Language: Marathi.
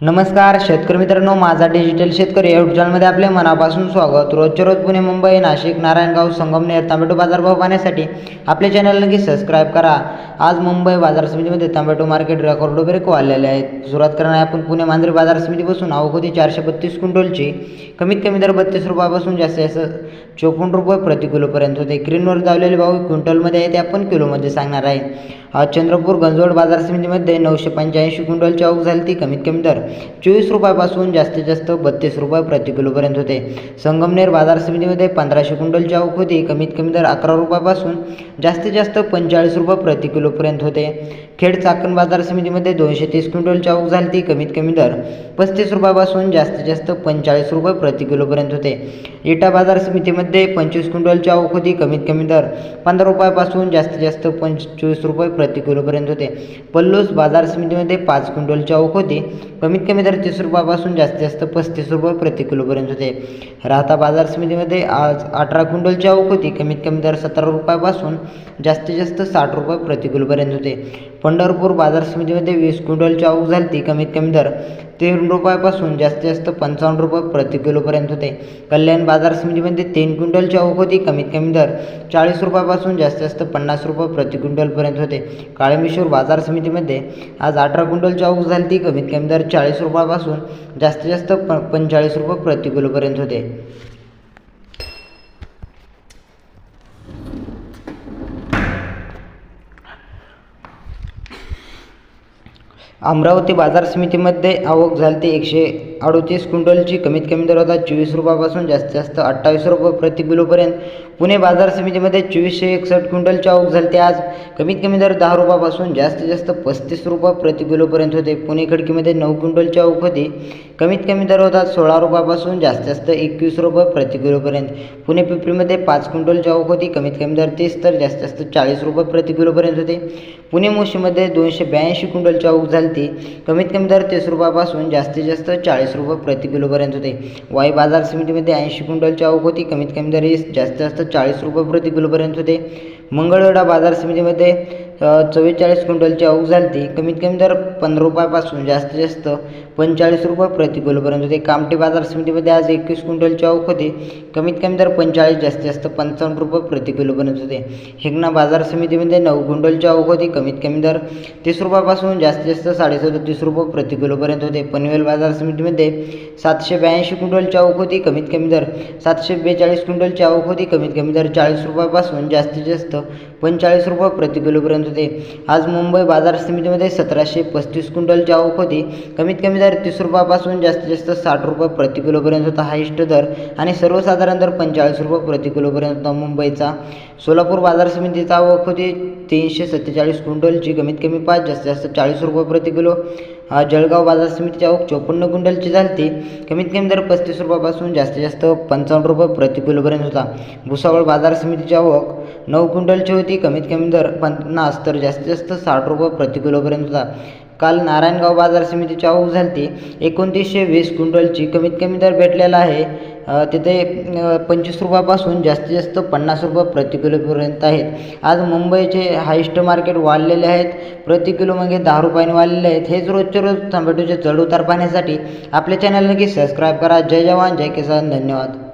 नमस्कार शेतकरी मित्रांनो माझा डिजिटल शेतकरी या चॅनलमध्ये आपले मनापासून स्वागत. रोजच्या रोज पुणे मुंबई नाशिक नारायणगाव संगमनेर टोमॅटो बाजारभाव पाहण्यासाठी आपले चॅनल नक्की सबस्क्राईब करा. आज मुंबई बाजार समितीमध्ये टोमॅटो मार्केट रेकॉर्ड ब्रेक वाढलेले आहेत. सुरुवात करणार आपण पुणे मांजरी बाजार समितीपासून. अवघोती चारशे बत्तीस क्विंटलची कमीत कमी दर बत्तीस रुपयापासून जास्तीत जास्त चोपन्न रुपये प्रति किलोपर्यंत होते ग्रीनवर लावलेले भाव क्विंटलमध्ये आहे ते आपण किलोमध्ये सांगणार आहे. आज चंद्रपूर गंजवड बाजार समितीमध्ये नऊशे पंच्याऐंशी क्विंटलची आवक झाली. ती कमीत कमी दर चोवीस रुपयापासून जास्तीत जास्त बत्तीस रुपये प्रति किलोपर्यंत होते. संगमनेर बाजार समितीमध्ये पंधराशे क्विंटलची आवक होती. कमीत कमी दर अकरा रुपयापासून जास्तीत जास्त पंचेचाळीस रुपये प्रति किलोपर्यंत होते. खेड चाकण बाजार समितीमध्ये दोनशे तीस क्विंटलची आवक झाली. ती कमीत कमी दर पस्तीस रुपयापासून जास्तीत जास्त पंचेचाळीस रुपये प्रति किलोपर्यंत होते. इटा बाजार समितीमध्ये पंचवीस क्विंटलची आवक होती कमीत कमी दर पंधरा रुपयापासून जास्तीत जास्त पंचवीस रुपये प्रति किलोपर्यंत होते. पल्लूस बाजार समितीमध्ये पाच क्विंटलची आवक होती कमीत कमी दर तीस रुपयापासून जास्तीत जास्त पस्तीस रुपये प्रति किलोपर्यंत होते. राहता बाजार समितीमध्ये आज अठरा क्विंटलची आवक होती कमीत कमी दर सतरा रुपयापासून जास्तीत जास्त साठ रुपये प्रति किलोपर्यंत होते. पंढरपूर बाजार समितीमध्ये वीस क्विंटलची आवक झाली ती कमीत कमी दर तीन रुपयापासून जास्तीत जास्त पंचावन्न रुपये प्रति किलोपर्यंत होते. कल्याण बाजार समितीमध्ये तीन क्विंटलची आवक होती कमीत कमी दर चाळीस रुपयापासून जास्तीत जास्त पन्नास रुपये प्रति क्विंटलपर्यंत होते. काळेमेश्वर बाजार समितीमध्ये आज अठरा क्विंटलची ओघ झाली ती कमीत कमी दर चाळीस रुपयापासून जास्तीत जास्त प पंचेचाळीस रुपये प्रति किलोपर्यंत होते. अमरावती बाजार समितीमध्ये आवक झाली ती एकशे अडोतीस क्विंटलची कमीत कमी दर होता चोवीस रुपयापासून जास्तीत जास्त अठ्ठावीस रुपये प्रति किलोपर्यंत. पुणे बाजार समितीमध्ये चोवीसशे एकसष्ट क्विंटलची आवक झाली ती आज कमीत कमी दर दहा रुपयापासून जास्तीत जास्त पस्तीस रुपये प्रति किलोपर्यंत होते. पुणे खडकीमध्ये नऊ क्विंटलची आवक होती. कमीत कमी दर होता सोळा रुपयापासून जास्तीत जास्त एकवीस रुपये प्रति किलोपर्यंत. पुणे पिपरीमध्ये पाच क्विंटलची आवक होती. कमीत कमी दर तीस तर जास्तीत जास्त चाळीस रुपये प्रति किलोपर्यंत होते. पुणे मोशीमध्ये दोनशे ब्याऐंशी क्विंटलची आवक झाली ती कमीत कमी दर तीस रुपयापासून जास्तीत जास्त चाळीस रुपये प्रति किलोपर्यंत होते. वाई बाजार समितीमध्ये ऐंशी क्विंटलची आवक होती. कमीत कमी दरी ही जास्तीत जास्त चाळीस रुपये प्रति किलोपर्यंत होते. मंगळवेढा बाजार समितीमध्ये चव्वेचाळीस क्विंटलची आवक झाली कमीत कमी दर पंधरा रुपयापासून जास्तीत जास्त पंचेचाळीस रुपये प्रति किलोपर्यंत होते कामठी बाजार समितीमध्ये आज एकवीस क्विंटलची आवक होते. कमीत कमी दर पंचेचाळीस जास्तीत जास्त पंचावन्न रुपये प्रति किलोपर्यंत होते. हिंगणा बाजार समितीमध्ये नऊ क्विंटलची आवक होती. कमीत कमी दर तीस रुपयापासून जास्तीत जास्त साडेसदतीस रुपये प्रति किलोपर्यंत होते. पनवेल बाजार समितीमध्ये सातशे ब्याऐंशी क्विंटलची आवक होती. कमीत कमी दर सातशे बेचाळीस क्विंटलची आवक होती. कमीत कमी दर चाळीस रुपयापासून जास्तीत जास्त पंचेचाळीस रुपये प्रति किलोपर्यंत होते. आज मुंबई बाजार समितीमध्ये सतराशे पस्तीस क्विंटलची आवक होती. कमीत कमी दर तीस रुपयापासून जास्तीत जास्त साठ रुपये प्रति किलोपर्यंत होता इष्ट दर आणि सर्वसाधारण दर पंचेचाळीस रुपये प्रति किलोपर्यंत होता मुंबईचा. सोलापूर बाजार समितीचा आवक होती तीनशे सत्तेचाळीस क्विंटलची कमीत कमी पाच जास्तीत जास्त चाळीस रुपये प्रति किलो. जळगाव बाजार समितीची चौक चोपन्न क्विंटलची झालती कमीत कमी दर पस्तीस रुपयापासून जास्तीत जास्त पंचावन्न रुपये प्रति किलोपर्यंत होता. भुसावळ बाजार समितीची आवक नऊ क्विंटलची होती कमीत कमी दर पन्नास तर जास्तीत जास्त साठ रुपये प्रति किलोपर्यंत होता. काल नारायणगाव बाजार समितीची आवक झाली एकोणतीसशे वीस क्विंटलची कमीत कमी दर भेटलेला आहे. तिथे पंचवीस रुपयापासून जास्तीत जास्त पन्नास रुपये प्रति किलोपर्यंत आहेत. आज मुंबईचे हायस्ट मार्केट वाढलेले आहेत. प्रति किलो मागे दहा रुपयाने वाढलेले आहेत. हेच रोजचे रोज टोमॅटोचे चढ उतार पाहण्यासाठी आपल्या चॅनल नक्की सबस्क्राईब करा. जय जवान जय किसान धन्यवाद.